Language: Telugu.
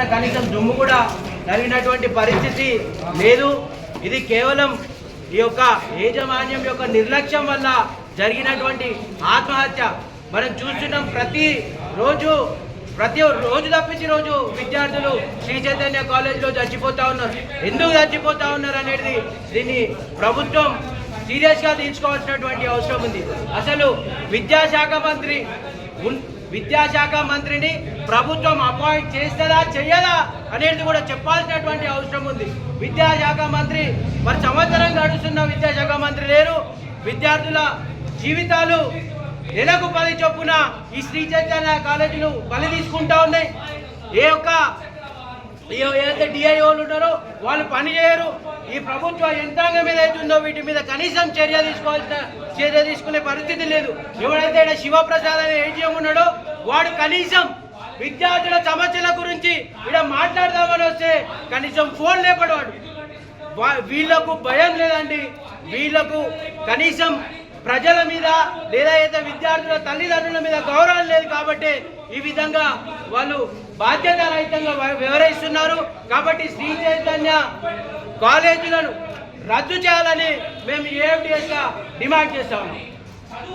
కనీసం దుమ్ము కూడా జరిగినటువంటి పరిస్థితి లేదు. ఇది కేవలం ఈ యొక్క యాజమాన్యం యొక్క నిర్లక్ష్యం వల్ల జరిగినటువంటి ఆత్మహత్య. మనం చూస్తున్నాం ప్రతి రోజు ప్రతి రోజు తప్పించి రోజు విద్యార్థులు శ్రీ చైతన్య కాలేజీలో చచ్చిపోతా ఉన్నారు. ఎందుకు చచ్చిపోతా ఉన్నారు అనేది దీన్ని ప్రభుత్వం సీరియస్గా తీసుకోవాల్సినటువంటి అవసరం ఉంది. అసలు విద్యాశాఖ మంత్రి ఉన్- విద్యాశాఖ మంత్రిని ప్రభుత్వం అపాయింట్ చేస్తుందా చెయ్యదా అనేది కూడా చెప్పాల్సినటువంటి అవసరం ఉంది. విద్యాశాఖ మంత్రి మరి సంవత్సరం గడుస్తున్న విద్యాశాఖ మంత్రి లేరు. విద్యార్థుల జీవితాలు నెలకు పది చొప్పున ఈ శ్రీ చైతన్య కాలేజీలు బలి తీసుకుంటా ఉన్నాయి. ఏ ఒక్క ఏ- ఏదైతే డిఐఓలు ఉన్నారో వాళ్ళు పని చేయరు. ఈ ప్రభుత్వ యంత్రాంగం మీద అవుతుందో వీటి మీద కనీసం చర్య తీసుకోవాల్సిన చర్య తీసుకునే పరిస్థితి లేదు. ఎవడైతే ఈడ శివప్రసాద్ అనే ఏటీఎం ఉన్నాడో వాడు కనీసం విద్యార్థుల సమస్యల గురించి ఇక్కడ మాట్లాడదామని వస్తే కనీసం ఫోన్ లేపడవాడు వీళ్ళకు వీళ్ళకు భయం లేదండి. వీళ్ళకు కనీసం ప్రజల మీద లేదా అయితే విద్యార్థుల తల్లిదండ్రుల మీద గౌరవం కాబట్టి ఈ విధంగా వాళ్ళు బాధ్యతారహితంగా రహితంగా వివరిస్తున్నారు కాబట్టి శ్రీ చైతన్య కాలేజీలను రద్దు చేయాలని మేము ఏఎఫ్డిఎస్గా డిమాండ్ చేస్తా ఉన్నాం.